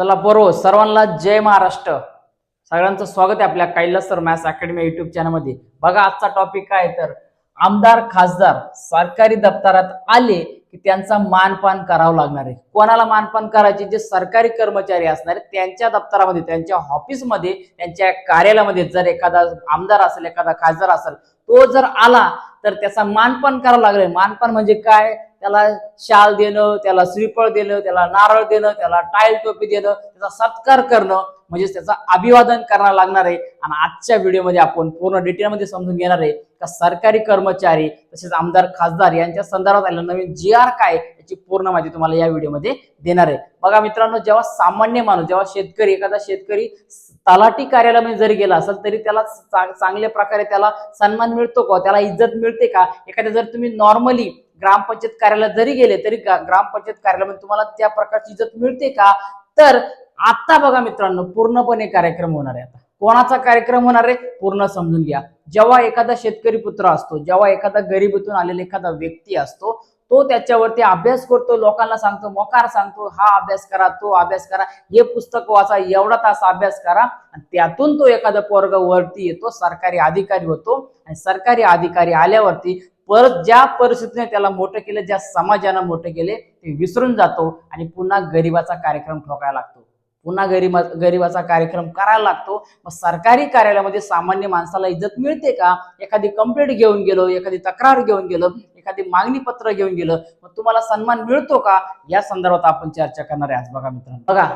चला बरोबर सर्वांना जय महाराष्ट्र. सगळ्यांचं स्वागत आहे आपल्या Kailas sir maths academy YouTube चॅनलमध्ये. बघा आजचा टॉपिक काय आहे तर आमदार खासदार सरकारी दप्तरात आले की त्यांचा मानपान करावं लागणार आहे. कोणाला मानपान करायचे? जे सरकारी कर्मचारी असणार आहेत त्यांच्या दप्तरामध्ये त्यांच्या ऑफिसमध्ये त्यांच्या कार्यालयामध्ये जर एखादा आमदार असेल एखादा खासदार असेल तो जर आला तर त्याचा मानपान करावं लागेल मानपान म्हणजे काय? त्याला शाल देणं त्याला श्रीफळ देणं त्याला नारळ देणं त्याला टाईल टोपी देणं त्याचा सत्कार करणं म्हणजेच त्याचा अभिवादन करायला लागणार आहे. आणि आजच्या व्हिडिओमध्ये आपण पूर्ण डिटेलमध्ये समजून घेणार आहे का सरकारी कर्मचारी तसेच आमदार खासदार यांच्या संदर्भात आलेलं नवीन जी आर काय याची पूर्ण माहिती तुम्हाला या व्हिडिओमध्ये देणार आहे. बघा मित्रांनो जेव्हा सामान्य माणूस जेव्हा शेतकरी एखादा शेतकरी तलाठी कार्यालयामध्ये जरी गेला असेल तरी त्याला चांगल्या प्रकारे त्याला सन्मान मिळतो का? त्याला इज्जत मिळते का? एखाद्या जर तुम्ही नॉर्मली ग्रामपंचायत कार्यालयात जरी गेले तरी ग्रामपंचायत कार्यालयामध्ये तुम्हाला त्या प्रकारची इज्जत मिळते का? तर आता बघा मित्रांनो पूर्णपणे कार्यक्रम होणार आहे आता. कोणाचा कार्यक्रम होणार आहे? पूर्ण समजून घ्या. जेव्हा एखादा शेतकरी पुत्र असतो जेव्हा एखादा गरिबीतून आलेला एखादा व्यक्ती असतो तो त्याच्यावरती अभ्यास करतो लोकांना सांगतो मोकार सांगतो हा अभ्यास करा तो अभ्यास करा हे पुस्तक वाचा एवढा तास अभ्यास करा आणि त्यातून तो एखादा पोरग वरती येतो सरकारी अधिकारी होतो आणि सरकारी अधिकारी आल्यावरती परत ज्या परिस्थितीने त्याला मोठं केलं ज्या समाजानं मोठं केले ते विसरून जातो आणि पुन्हा गरिबाचा कार्यक्रम ठोकायला लागतो. पुन्हा गरीबा गरिबाचा कार्यक्रम करायला लागतो. मग सरकारी कार्यालयामध्ये सामान्य माणसाला इज्जत मिळते का? एखादी कंप्लेंट घेऊन गेलो एखादी तक्रार घेऊन गेलो एखादी मागणी पत्र घेऊन गेलं मग तुम्हाला सन्मान मिळतो का? या संदर्भात आपण चर्चा करणार आहे आज बघा मित्रांनो. बघा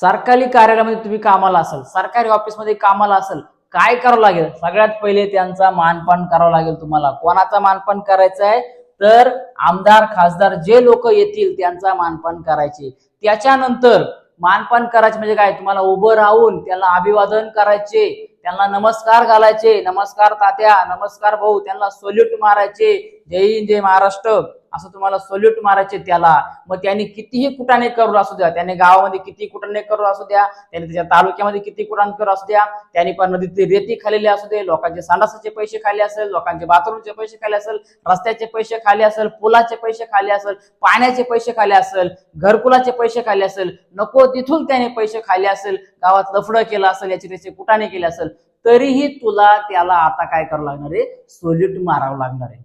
सरकारी कार्यालयामध्ये तुम्ही कामाला असाल सरकारी ऑफिसमध्ये कामाला असाल काय करावं लागेल? सगळ्यात पहिले त्यांचा मानपान करावं लागेल तुम्हाला. कोणाचा मानपान करायचा आहे? तर आमदार खासदार जे लोक येतील त्यांचा मानपान करायचे. त्याच्यानंतर मानपान करायचे म्हणजे काय? तुम्हाला उभं राहून त्याला अभिवादन करायचे. त्यांना नमस्कार घालायचे. नमस्कार तात्या नमस्कार भाऊ. त्यांना सोल्यूट मारायचे. जय हिंद जय महाराष्ट्र. असं तुम्हाला सोल्यूट मारायचे त्याला. मग त्यांनी कितीही कुटाने करू असू द्या त्याने गावामध्ये किती कुटाने करू असू द्या त्याने त्याच्या तालुक्यामध्ये किती कुटाण करू असू द्या त्यांनी पण नदीतली रेती खाल्लेली असू दे लोकांचे सांडासाचे पैसे खाले असेल लोकांचे बाथरूमचे पैसे खाले असेल रस्त्याचे पैसे खाले असेल पुलाचे पैसे खाले असेल पाण्याचे पैसे खाले असेल घरकुलाचे पैसे खाले असेल नको तिथून त्याने पैसे खाले असेल गावात लफडं केलं असेल याचे त्याचे कुटाने केले असेल तरीही तुला त्याला आता काय करावं लागणार आहे? सोल्यूट मारावं लागणार आहे.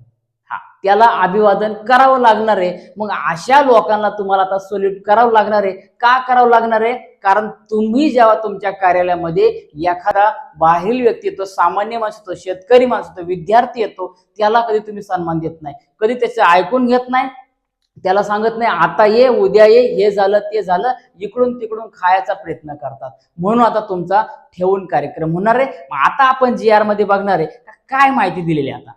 त्याला अभिवादन करावं लागणार आहे. मग अशा लोकांना तुम्हाला आता सोल्यूट करावं लागणार आहे. का करावं लागणार आहे? कारण तुम्ही जेव्हा तुमच्या कार्यालयामध्ये एखादा बाहेरील व्यक्ती येतो सामान्य माणूस येतो शेतकरी माणूस येतो विद्यार्थी येतो त्याला कधी तुम्ही सन्मान देत नाही. कधी त्याचं ऐकून घेत नाही. त्याला सांगत नाही आता ये उद्या ये हे झालं ते झालं इकडून तिकडून खायचा प्रयत्न करतात. म्हणून आता तुमचा ठेवून कार्यक्रम होणार आहे. आता आपण जी आरमध्ये बघणार आहे. काय माहिती दिलेली आहे आता?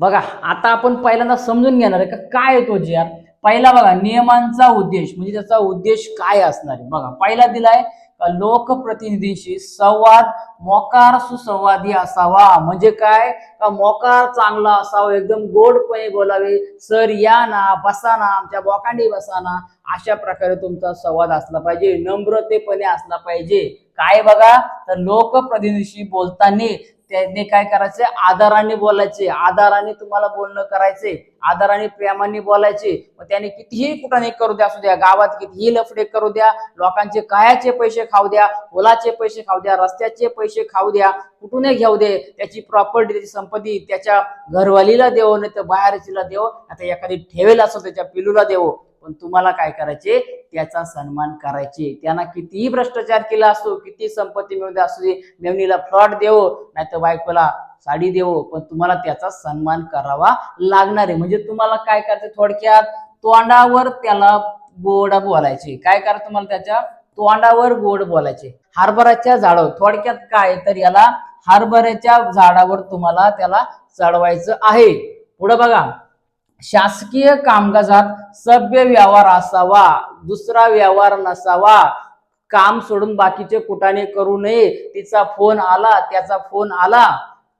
बघा आता आपण पहिल्यांदा समजून घेणार आहे का काय आहे तो जी आर पहिला बघा नियमांचा उद्देश म्हणजे त्याचा उद्देश काय असणार आहे? बघा पहिला दिलाय लोकप्रतिनिधींशी संवाद मोकार सुसंवादी असावा. म्हणजे काय? का मोकार चांगला असावा एकदम गोडपणे बोलावे. सर या ना बसा ना आमच्या बोकांडी बसा ना. अशा प्रकारे तुमचा संवाद असला पाहिजे नम्रतेपणे असला पाहिजे. काय बघा? तर लोकप्रतिनिधीशी बोलताना त्यांनी काय करायचे? आदराने बोलायचे. आदराने तुम्हाला बोलणं करायचे. आदराने प्रेमाने बोलायचे. मग त्याने कितीही कुठाने करू द्या असू द्या. गावात कितीही लफडे करू द्या. लोकांचे कायाचे पैसे खाऊ द्या. फुलाचे पैसे खाऊ द्या. रस्त्याचे पैसे खाऊ द्या. कुठूनही घेऊ दे. त्याची प्रॉपर्टी त्याची संपत्ती त्याच्या घरवालीला देव नाही तर बाहेरचीला देव. आता एखादी ठेवेल असो त्याच्या पिलूला देव. पण तुम्हाला काय करायचे? त्याचा सन्मान करायचे. त्यांना कितीही भ्रष्टाचार केला असो किती संपत्ती मिळू असू दे मेवणीला फ्लॉट देवो नाहीतर बायकोला साडी देवो पण तुम्हाला त्याचा सन्मान करावा लागणार आहे. म्हणजे तुम्हाला काय करायचं थोडक्यात? तोंडावर त्याला बोर्ड बोलायचे. काय करा तुम्हाला त्याच्या? तोंडावर गोड बोलायचे. हरभऱ्याच्या झाडावर. थोडक्यात काय? तर याला हरभऱ्याच्या झाडावर तुम्हाला त्याला चढवायचं आहे. पुढं बघा. शासकीय कामकाजात सभ्य व्यवहार असावा दुसरा व्यवहार नसावा काम सोडून बाकीचे कुटाने करू नये तिचा फोन आला त्याचा फोन आला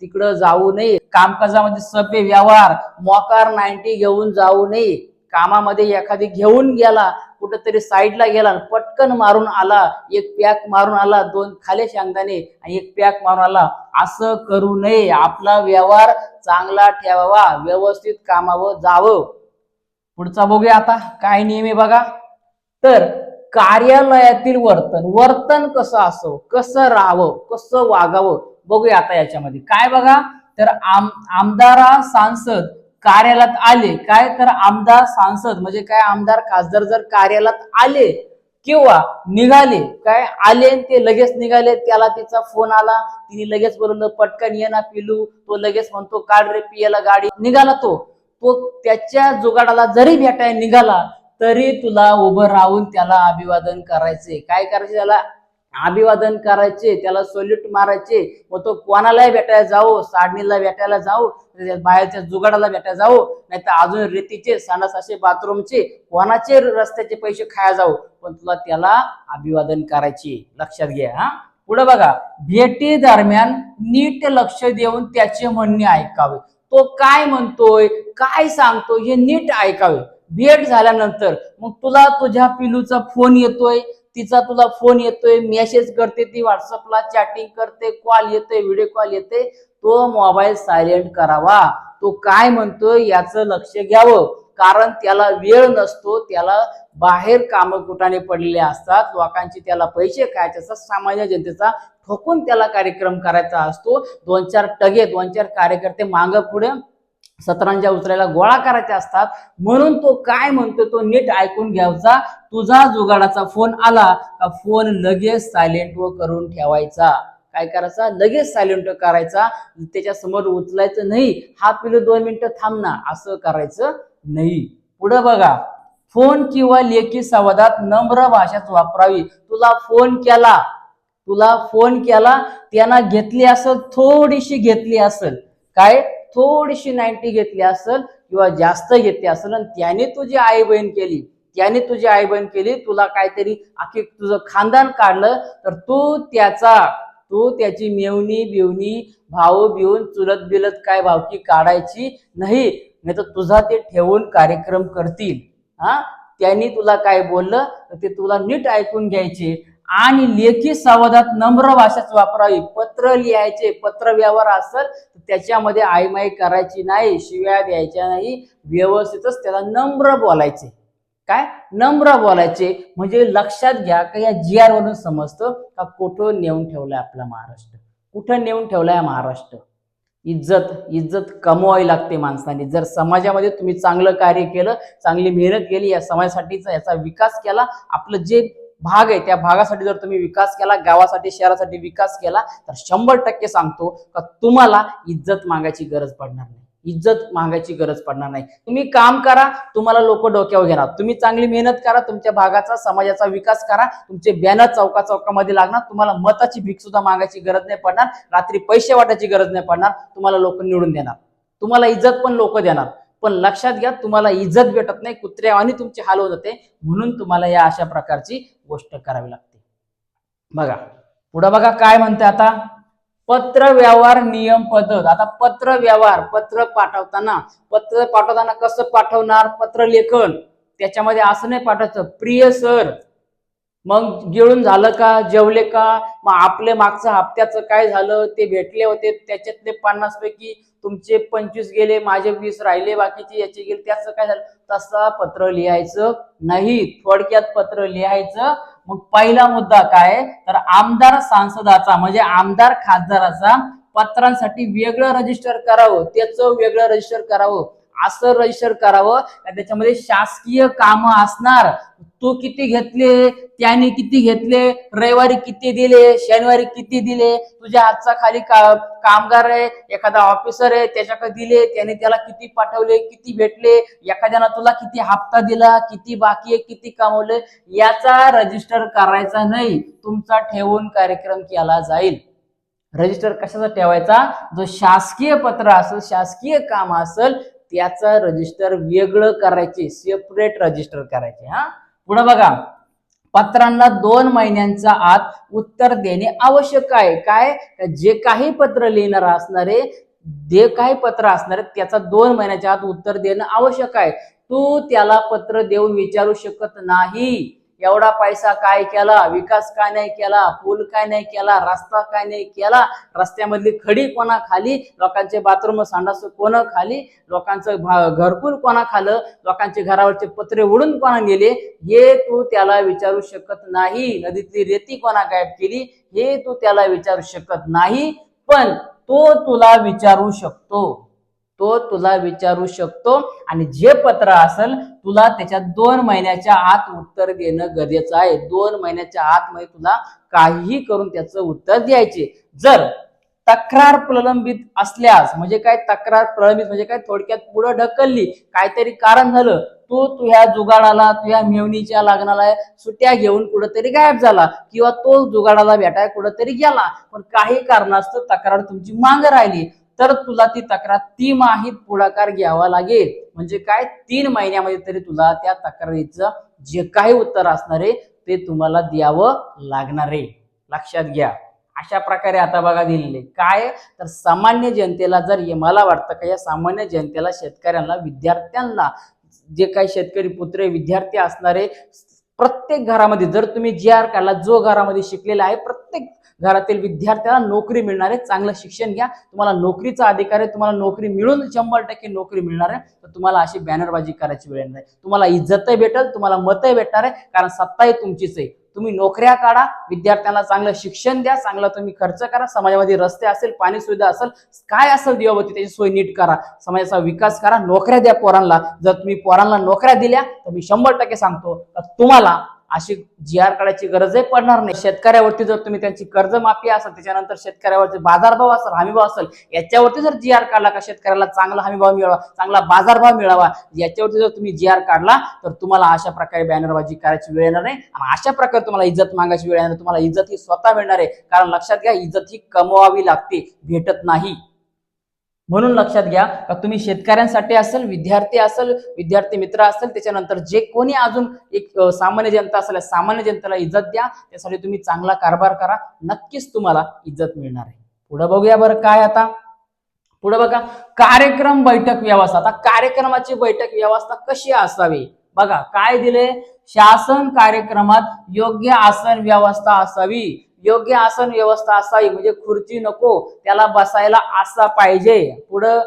तिकडं जाऊ नये. कामकाजामध्ये सभ्य व्यवहार मोकार नाईन्टी घेऊन जाऊ नये. कामामध्ये एखादी घेऊन गेला कुठंतरी साईडला गेला पट पटकन मारून आला एक पॅक मारून आला दोन खाले शेंगदाणे आणि एक पॅक मारून आला. असं करू नये. आपला व्यवहार चांगला ठेवावा व्यवस्थित कामावं जावं. पुढचा बघूया आता. काय नियम आहे बघा. तर कार्यालयातील वर्तन वर्तन कसं असो कसं राहावं कसं वागावं बघूया आता याच्यामध्ये. काय बघा? तर आम आमदारा सांसद कार्यालयात आले. काय? तर आमदार सांसद म्हणजे काय? आमदार खासदार जर कार्यालयात आले किंवा निघाले काय आले आणि ते लगेच निघाले त्याला तिचा फोन आला तिने लगेच बोलवलं पटकन ये ना पिलू. तो लगेच म्हणतो काढ रे पियाला गाडी. निघाला तो. तो त्याच्या जुगाडाला जरी भेटाय निघाला तरी तुला उभं राहून त्याला अभिवादन करायचे काय करायचे त्याला? अभिवादन करायचे त्याला सोल्यूट मारायचे. मग तो कोणालाही भेटायला जाओ साडणीला भेटायला जाओ बाहेरच्या जुगाडाला भेटायला जाओ नाही तर अजून रेतीचे सणासाचे बाथरूमचे कोणाचे रस्त्याचे पैसे खाया जाऊ पण तुला त्याला अभिवादन करायचे लक्षात घ्या हा. पुढे बघा भेटी दरम्यान नीट लक्ष देऊन त्याचे म्हणणे ऐकावे. तो काय म्हणतोय काय सांगतोय हे नीट ऐकावे. भेट झाल्यानंतर मग तुला तुझ्या पिलूचा फोन येतोय तिचा तुला फोन येतोय मेसेज करते ती व्हॉट्सअपला चॅटिंग करते कॉल येतोय व्हिडिओ कॉल येते तो मोबाईल सायलेंट करावा. तो काय म्हणतोय याचं लक्ष घ्यावं. कारण त्याला वेळ नसतो त्याला बाहेर कामं कुठाने पडलेले असतात. लोकांचे त्याला पैसे खायचे असतात. सामान्य जनतेचा ठोकून त्याला कार्यक्रम करायचा असतो. दोन चार टगे दोन चार कार्यकर्ते मागं पुढे सतरांच्या उचलायला गोळा करायचे असतात. म्हणून तो काय म्हणतो तो नीट ऐकून घ्यायचा. तुझा जुगाडाचा फोन आला का फोन लगेच सायलेंट व करून ठेवायचा. काय करायचा? लगेच सायलेंट करायचा. त्याच्यासमोर उचलायचं नाही. हा पिलो दोन मिनिटं थांबणार असं करायचं नाही. पुढं बघा. फोन किंवा लेखी संवादात नम्र भाषाच वापरावी. तुला फोन केला. तुला फोन केला. त्यांना घेतली असेल थोडीशी घेतली असेल. काय? थोडीशी नाईन्टी घेतली असेल किंवा जास्त घेतली असेल आणि त्याने तुझी आई बहीण केली त्याने तुझी आई बहीण केली तुला काहीतरी आखी तुझं खानदान काढलं तर तू त्याचा तू त्याची मेवणी बिवणी भाऊ बिवून चुलत बिलत काय भावकी काढायची नाही नाही तर तुझा ते ठेवून कार्यक्रम करतील. हा? त्यांनी तुला काय बोललं? तर ते तुला नीट ऐकून घ्यायचे. आणि लेखी संवादात नम्र भाषाच वापरावी. पत्र लिहायचे पत्र व्यवहार असेल तर त्याच्यामध्ये आईमाई करायची नाही शिव्या द्यायच्या नाही व्यवस्थितच त्याला नम्र बोलायचे. काय? नम्र बोलायचे. म्हणजे लक्षात घ्या का या जी आर वरून समजतं का कुठं नेऊन ठेवलाय आपला महाराष्ट्र? कुठं नेऊन ठेवलाय महाराष्ट्र? इज्जत इज्जत कमवावी लागते माणसाने. जर समाजामध्ये तुम्ही चांगलं कार्य केलं चांगली मेहनत केली या समाजासाठीचा याचा विकास केला आपलं जे भाग आहे. त्या भागासाठी जर तुम्ही विकास केला गावासाठी शहरासाठी विकास केला तर शंभर टक्के सांगतो का तुम्हाला इज्जत मागायची गरज पडणार नाही. इज्जत मागायची गरज पडणार नाही. तुम्ही काम करा तुम्हाला लोक डोक्यावर घेणार. तुम्ही चांगली मेहनत करा तुमच्या भागाचा समाजाचा विकास करा तुमचे बॅनर चौका चौकामध्ये लागणार तुम्हाला मताची भीक सुद्धा मागायची गरज नाही पडणार रात्री पैसे वाटायची गरज नाही पडणार तुम्हाला लोक निवडून देणार. तुम्हाला इज्जत पण लोक देणार. पण लक्षात घ्या तुम्हाला इज्जत भेटत नाही कुत्र्या आणि तुमची हाल होत होते म्हणून तुम्हाला या अशा प्रकारची गोष्ट करावी लागते. बघा पुढे बघा काय म्हणते आता? पत्र व्यवहार नियम पद्धत. आता पत्र व्यवहार पत्र पाठवताना पत्र पाठवताना कसं पाठवणार? पत्र लेखन. त्याच्यामध्ये असं नाही पाठवायचं प्रिय सर मग गिळून झालं का? जेवले का? मग आपले मागचं हप्त्याचं काय झालं? ते भेटले होते त्याच्यातले पन्नास पैकी तुमचे पंचवीस गेले माझे वीस राहिले बाकीचे याचे गेले त्याचं काय झालं? तसा पत्र लिहायचं नाही. थोडक्यात पत्र लिहायचं. मग पहिला मुद्दा काय? तर आमदार सांसदाचा म्हणजे आमदार खासदाराचा पत्रांसाठी वेगळं रजिस्टर करावं. त्याचं वेगळं रजिस्टर करावं. असं रजिस्टर करावं त्याच्यामध्ये शासकीय काम असणार? तू किती घेतले? त्याने किती घेतले? रविवारी किती दिले? शनिवारी किती दिले? तुझ्या हातचा खाली का कामगार आहे एखादा ऑफिसर आहे त्याच्याकडे दिले त्याने त्याला किती पाठवले किती भेटले एखाद्यानं तुला किती हप्ता दिला किती बाकी आहे किती कमवले याचा रजिस्टर करायचा नाही. तुमचा ठेवून कार्यक्रम केला जाईल. रजिस्टर कशाचा ठेवायचा? जो शासकीय पत्र असेल शासकीय काम असेल त्याचं रजिस्टर वेगळं करायचे सेपरेट रजिस्टर करायचे हा? पुढे बघा. पत्रांना दोन महिन्यांच्या आत उत्तर देणे आवश्यक आहे. काय? जे काही पत्र लिहिणार असणारे जे काही पत्र असणार त्याचा दोन महिन्याच्या आत उत्तर देणं आवश्यक आहे. तू त्याला पत्र देऊन विचारू शकत नाही. एवढा पैसा काय केला विकास काय नाही केला पूल काय नाही केला रस्ता काय नाही केला रस्त्यामधली खडी कोणा खाली लोकांचे बाथरूम संडास कोण खाली लोकांचं घरकुल कोणा खालं लोकांचे घरावरचे पत्रे उडून कोणा नेले हे तू त्याला विचारू शकत नाही. नदीतली रेती कोणा गायब केली हे तू त्याला विचारू शकत नाही पण तो तुला विचारू शकतो. तो तुला विचारू शकतो. आणि जे पत्र असेल तुला त्याच्या दोन महिन्याच्या आत उत्तर देणं गरजेचं आहे. दोन महिन्याच्या आतमध्ये म्हणजे तुला काहीही करून त्याचं उत्तर द्यायचे. जर तक्रार प्रलंबित असल्यास म्हणजे काय तक्रार प्रलंबित म्हणजे काय थोडक्यात पुढे ढकलली काहीतरी कारण झालं तू तुझ्या जुगाडाला तुझ्या मेवणीच्या लग्नाला सुट्ट्या घेऊन कुठंतरी गायब झाला किंवा तो जुगाडाला भेटाय कुठंतरी गेला. पण काही कारणास्तव तक्रार तुमची मांग राहिली. तर तुला ती तक्रार तिमाहीत पुढाकार घ्यावा लागेल. म्हणजे काय? तीन महिन्यामध्ये तरी तुला त्या तक्रारीचं जे काही उत्तर असणार आहे ते तुम्हाला द्यावं लागणार आहे. लक्षात घ्या. अशा प्रकारे आता बघा दिलेले. काय? तर सामान्य जनतेला जर मला वाटतं का या सामान्य जनतेला शेतकऱ्यांना विद्यार्थ्यांना जे काही शेतकरी पुत्र विद्यार्थी असणारे प्रत्येक घरामध्ये जर तुम्ही जी आर काढला जो घरामध्ये शिकलेला आहे प्रत्येक घरातील विद्यार्थ्याला नोकरी मिळणार आहे. चांगलं शिक्षण घ्या. तुम्हाला नोकरीचा अधिकार आहे. तुम्हाला नोकरी मिळून शंभर टक्के नोकरी मिळणार आहे. तर तुम्हाला अशी बॅनरबाजी करायची वेळ नाही. तुम्हाला इज्जतही भेटेल. तुम्हाला मतही भेटणार आहे. कारण सत्ताही तुमचीच आहे. तुम्ही नोकऱ्या काढा. विद्यार्थ्यांना चांगलं शिक्षण द्या. चांगला तुम्ही खर्च करा. समाजामध्ये रस्ते असेल पाणी सुविधा असेल काय असेल दिवाबती त्याची सोय नीट करा. समाजाचा विकास करा. नोकऱ्या द्या पोरांना. जर तुम्ही पोरांना नोकऱ्या दिल्या तर मी शंभर टक्के सांगतो तर तुम्हाला अशी जी आर काढायची गरजही पडणार नाही. शेतकऱ्यावरती जर तुम्ही त्यांची कर्जमाफी असेल त्याच्यानंतर शेतकऱ्यावरती बाजारभाव असेल हमीभाव असेल याच्यावरती जर जी आर काढला का शेतकऱ्याला चांगला हमीभाव मिळावा चांगला बाजारभाव मिळावा याच्यावरती जर तुम्ही जी आर काढला तर तुम्हाला अशा प्रकारे बॅनरबाजी करायची वेळ येणार नाही. आणि अशा प्रकारे तुम्हाला इज्जत मागायची वेळ येणार नाही. तुम्हाला इज्जत ही स्वतः मिळणार आहे. कारण लक्षात घ्या इज्जत ही कमवावी लागते भेटत नाही. म्हणून लक्षात घ्या का तुम्ही शेतकऱ्यांसाठी असेल विद्यार्थी असेल विद्यार्थी मित्र असेल त्याच्यानंतर जे कोणी अजून एक सामान्य जनता असेल सामान्य जनतेला इज्जत द्या त्यासाठी तुम्ही चांगला कारभार करा नक्कीच तुम्हाला इज्जत मिळणार आहे. पुढे बघूया बरं काय आता. पुढे बघा कार्यक्रम बैठक व्यवस्था. आता कार्यक्रमाची बैठक व्यवस्था कशी असावी? बघा काय दिले? शासन कार्यक्रमात योग्य आसन व्यवस्था असावी. योग्य आसन व्यवस्था असावी म्हणजे खुर्ची नको त्याला बसायला असा पाहिजे. पुढं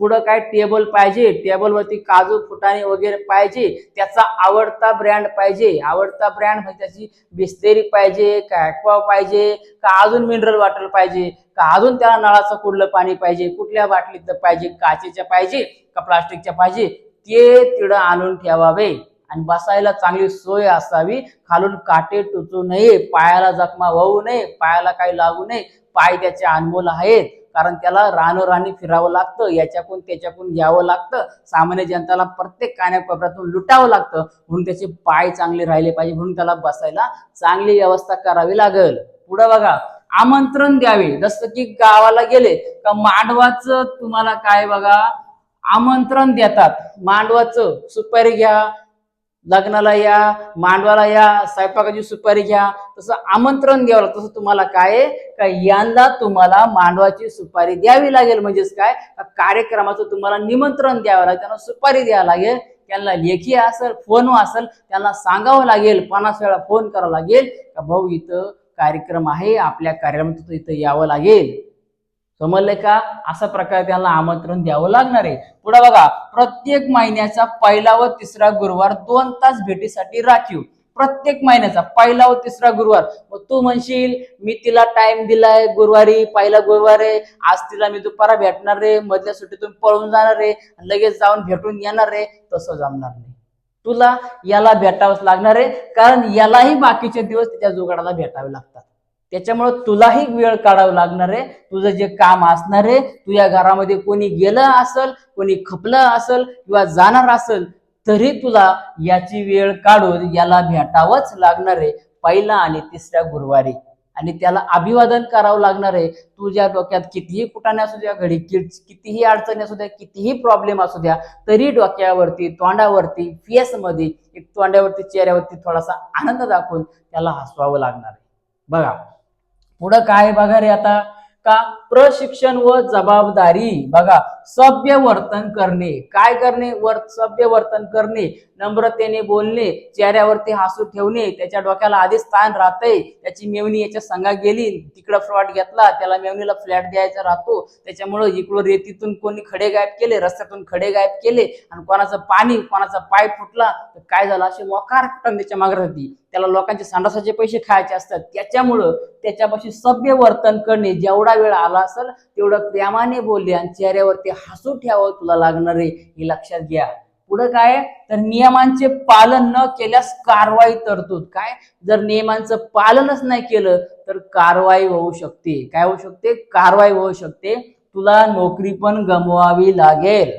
पुढं काय टेबल पाहिजे? टेबलवरती काजू फुटाणे वगैरे पाहिजे. त्याचा आवडता ब्रँड पाहिजे. आवडता ब्रँड म्हणजे त्याची बिस्तेरी पाहिजे का ॲक्वा पाहिजे का अजून मिनरल वॉटर पाहिजे का अजून त्याला नळाचं कुठलं पाणी पाहिजे कुठल्या बाटलीचं पाहिजे काचेच्या पाहिजे का प्लास्टिकच्या पाहिजे ते तिडं आणून ठेवावे. आणि बसायला चांगली सोय असावी. खालून काटे टुचू नये पायाला जखमा होऊ नये पायाला काही लागू नये. पाय त्याचे अनमोल आहेत. कारण त्याला रानोराणी फिरावं लागतं याच्याकून त्याच्याकून घ्यावं लागतं. सामान्य जनताला प्रत्येक कान्याकोपऱ्यातून लुटावं लागतं. म्हणून त्याचे पाय चांगले राहिले पाहिजे. म्हणून त्याला बसायला चांगली व्यवस्था करावी लागेल. पुढं बघा आमंत्रण द्यावे. जसं की गावाला गेले का मांडवाचं तुम्हाला काय बघा आमंत्रण देतात. मांडवाचं सुपारी घ्या लग्नाला या मांडवाला या स्वयंपाकाची सुपारी घ्या. तसं आमंत्रण द्यावं लागतं. तसं तुम्हाला काय का यांना तुम्हाला मांडवाची सुपारी द्यावी लागेल. म्हणजेच काय? कार्यक्रमाचं तुम्हाला निमंत्रण द्यावं लागेल. त्यांना सुपारी द्यावं लागेल. त्यांना लेखी असेल फोन असेल त्यांना सांगावं लागेल. पन्नास वेळा फोन करावा लागेल. का भाऊ इथं कार्यक्रम आहे. आपल्या कार्यक्रमात इथं यावं लागेल. समजले का? असा प्रकारे त्यांना आमंत्रण द्यावं लागणार आहे. पुढे बघा प्रत्येक महिन्याचा पहिला व तिसरा गुरुवार दोन तास भेटीसाठी राखीव. प्रत्येक महिन्याचा पहिला व तिसरा गुरुवार. मग तू म्हणशील मी तिला टाइम दिलाय गुरुवारी पहिला गुरुवार आहे. आज तिला मी दुपारा भेटणार रे मधल्या सुट्टीतून पळून जाणार रे लगेच जाऊन भेटून येणार रे तसं जमणार नाही. तुला याला भेटावंच लागणार आहे. कारण यालाही बाकीचे दिवस त्याच्या जुगाडाला भेटावे लागतात. त्याच्यामुळे तुलाही वेळ काढावा लागणार आहे. तुझं जे काम असणार आहे तुझ्या घरामध्ये कोणी गेलं असल कोणी खपलं असल किंवा जाणार असल तरी तुला याची वेळ काढून याला भेटावंच लागणार आहे पहिला आणि तिसऱ्या गुरुवारी. आणि त्याला अभिवादन करावं लागणार आहे. तुझ्या डोक्यात कितीही कुटाणे असू द्या घडी कितीही अडचणी असू द्या कितीही प्रॉब्लेम असू द्या तरी डोक्यावरती तोंडावरती फेसमध्ये एक तोंडावरती चेहऱ्यावरती थोडासा आनंद दाखवून त्याला हसवावं लागणार आहे. बघा. पुढं काय बघा रे आता. का? प्रशिक्षण व जबाबदारी. बघा सभ्य वर्तन करणे. काय करणे? वर सभ्य वर्तन करणे. नम्रतेने बोलणे चेहऱ्यावरती हसू ठेवणे त्याच्या डोक्याला आधीच स्थान राहते त्याची मेवणी याच्या संघा गेली तिकडं फ्लॉट घेतला त्याला मेवणीला फ्लॅट द्यायचा राहतो. त्याच्यामुळं इकडं रेतीतून कोणी खडे गायब केले रस्त्यातून खडे गायब केले आणि कोणाचं पाणी कोणाचा पाय फुटला तर काय झालं? असे वकार त्याच्यामागे राहते त्याला लोकांचे संडासाचे पैसे खायचे असतात. त्याच्यामुळं त्याच्यापाशी सभ्य वर्तन करणे जेवढा वेळ आला असेल तेवढं प्रेमाने बोलले आणि चेहऱ्यावरती हसू ठेवावं तुला लागणार आहे हे लक्षात घ्या. पुढं काय? तर नियमांचे पालन न केल्यास कारवाई तरतूद. काय? जर नियमांचं पालनच नाही केलं तर कारवाई होऊ शकते. काय होऊ शकते? कारवाई होऊ शकते. तुला नोकरी पण गमवावी लागेल.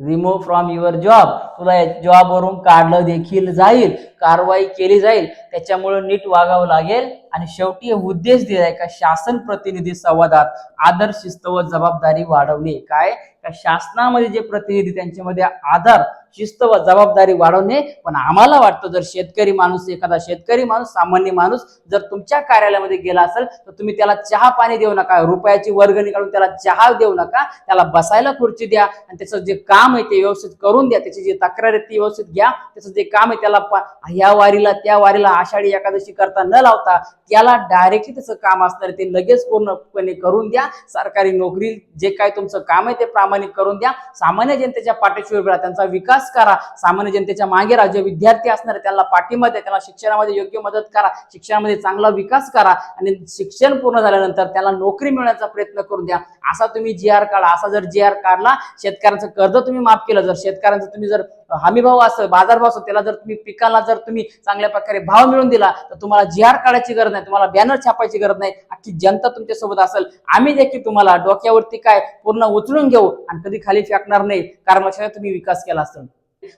रिमूव्ह फ्रॉम युअर जॉब तुला जॉबवरून काढलं देखील जाईल. कारवाई केली जाईल. त्याच्यामुळे नीट वागावं लागेल. आणि शेवटी हे उद्देश दिलाय का शासन प्रतिनिधी संवादात आदर शिस्त व जबाबदारी वाढवणे. काय? का शासनामध्ये जे प्रतिनिधी त्यांच्यामध्ये आदर शिस्त व जबाबदारी वाढवणे. पण आम्हाला वाटतं जर शेतकरी माणूस एखादा शेतकरी माणूस सामान्य माणूस जर तुमच्या कार्यालयामध्ये गेला असेल तर तुम्ही त्याला चहा पाणी देऊ नका. रुपयाची वर्गणी काढून त्याला चहा देऊ नका. त्याला बसायला खुर्ची द्या आणि त्याचं जे काम आहे ते व्यवस्थित करून द्या. त्याची जी तक्रार आहे ती व्यवस्थित घ्या. त्याचं जे काम आहे त्याला या ह्या वारीला त्या वारीला आषाढी एकादशी करता न लावता त्याला डायरेक्टली त्याचं काम असणार ते लगेच पूर्णपणे करून द्या. सरकारी नोकरी जे काय तुमचं काम आहे ते प्रामाणिक करून द्या. सामान्य जनतेच्या पाठीशी उभे राहा. त्यांचा विकास करा. सामान्य जनतेच्या मागे राहा. जे विद्यार्थी असणार त्यांना पाठिंबा द्या. त्यांना शिक्षणामध्ये योग्य मदत करा. शिक्षणामध्ये चांगला विकास करा. आणि शिक्षण पूर्ण झाल्यानंतर त्याला नोकरी मिळण्याचा प्रयत्न करून द्या. असा तुम्ही जी आर काढा. असा जर जी आर काढला शेतकऱ्यांचं कर्ज तुम्ही माफ केलं. जर शेतकऱ्यांचं तुम्ही जर हमी भाव असं बाजारभाव असं त्याला जर तुम्ही पिकाला जर तुम्ही चांगल्या प्रकारे भाव मिळून दिला तर तुम्हाला जी आर काढायची गरज नाही तुम्हाला बॅनर छापायची गरज नाही अख्खी जनता तुमच्यासोबत असेल. आम्ही देखील तुम्हाला डोक्यावरती काय पूर्ण उचलून घेऊ आणि कधी खाली फेकणार नाही कारण लक्षात तुम्ही विकास केला असेल.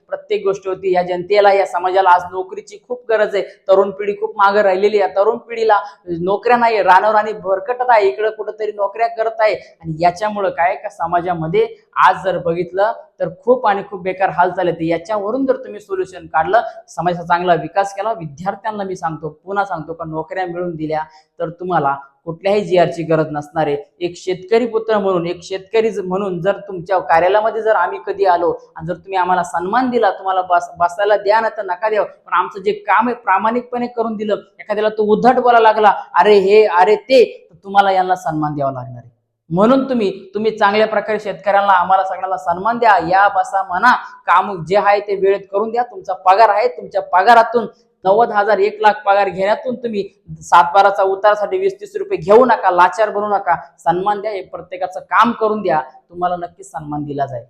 प्रत्येक गोष्ट होती. या जनतेला या समाजाला आज नोकरीची खूप गरज आहे. तरुण पिढी खूप मागे राहिलेली आहे. तरुण पिढीला नोकऱ्या नाही रानवर आणि भरकटत आहे. इकडे कुठंतरी नोकऱ्या करत आहे. आणि याच्यामुळं काय का समाजामध्ये आज जर बघितलं तर खूप आणि खूप बेकार हाल चालले ते याच्यावरून जर तुम्ही सोल्युशन काढलं समाजाचा चांगला विकास केला विद्यार्थ्यांना मी सांगतो पुन्हा सांगतो का नोकऱ्या मिळून दिल्या तर तुम्हाला कुठल्याही जी आरची गरज नसणारे एक शेतकरी पुत्र म्हणून एक शेतकरी म्हणून जर तुमच्या कार्यालयामध्ये जर आम्ही कधी आलो आणि जर तुम्ही आम्हाला सन्मान दिला तुम्हाला बस बसायला द्या ना तर नका द्या पण आमचं जे काम आहे प्रामाणिकपणे करून दिलं एखाद्याला तो उद्धट बोलायला लागला अरे हे अरे ते तुम्हाला यांना सन्मान द्यावा लागणार आहे. म्हणून तुम्ही तुम्ही चांगल्या प्रकारे शेतकऱ्यांना आम्हाला सगळ्यांना सन्मान द्या. या बसा म्हणा. काम जे आहे ते वेळेत करून द्या. तुमचा पगार आहे तुमच्या पगारातून नव्वद हजार एक लाख पगार घेण्यातून तुम्ही सातबाराचा उतारासाठी वीस तीस रुपये घेऊ नका लाचार बनू नका. सन्मान द्या हे प्रत्येकाचं काम करून द्या. तुम्हाला नक्कीच सन्मान दिला जाईल.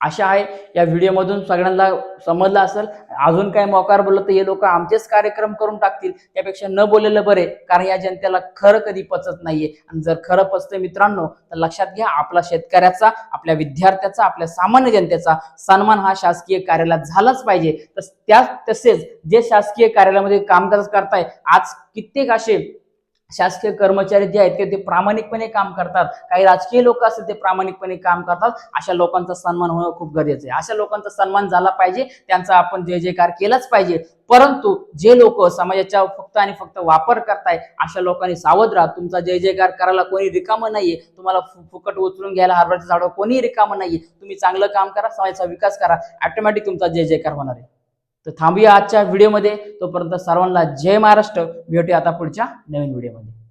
आशा आहे. या व्हिडिओमधून सगळ्यांना समजलं असेल. अजून काय मोकार बोललं तर हे लोक आमचेच कार्यक्रम करून टाकतील. त्यापेक्षा न बोललेलं बरे कारण या जनतेला खरं कधी पचत नाहीये. आणि जर खरं पचतं मित्रांनो तर लक्षात घ्या आपला शेतकऱ्याचा आपल्या विद्यार्थ्याचा आपल्या सामान्य जनतेचा सन्मान हा शासकीय कार्यालयात झालाच पाहिजे. तस त्या तसेच जे शासकीय कार्यालयामध्ये कामकाज करताय आज कित्येक असे शासकीय कर्मचारी जे आहेत ते- ते प्रामाणिकपणे काम करतात. काही राजकीय लोक असतील ते प्रामाणिकपणे काम करतात. अशा लोकांचा सन्मान होणं खूप गरजेचं आहे. अशा लोकांचा सन्मान झाला पाहिजे. त्यांचा आपण जय जयकार केलाच पाहिजे. परंतु जे लोक समाजाच्या फक्त आणि फक्त वापर करताय अशा लोकांनी सावध राहा. तुमचा जय जयकार करायला कोणी रिकामं नाहीये. तुम्हाला फुकट उचलून घ्यायला हरभऱ्याचं झाडं कोणी रिकामं नाहीये. तुम्ही चांगलं काम करा समाजाचा विकास करा. ऑटोमॅटिक तुमचा जय जयकार होणार आहे. तर थांबूया आजच्या व्हिडिओमध्ये. तोपर्यंत सर्वांना जय महाराष्ट्र. भेटूया आता पुढच्या नवीन व्हिडिओमध्ये.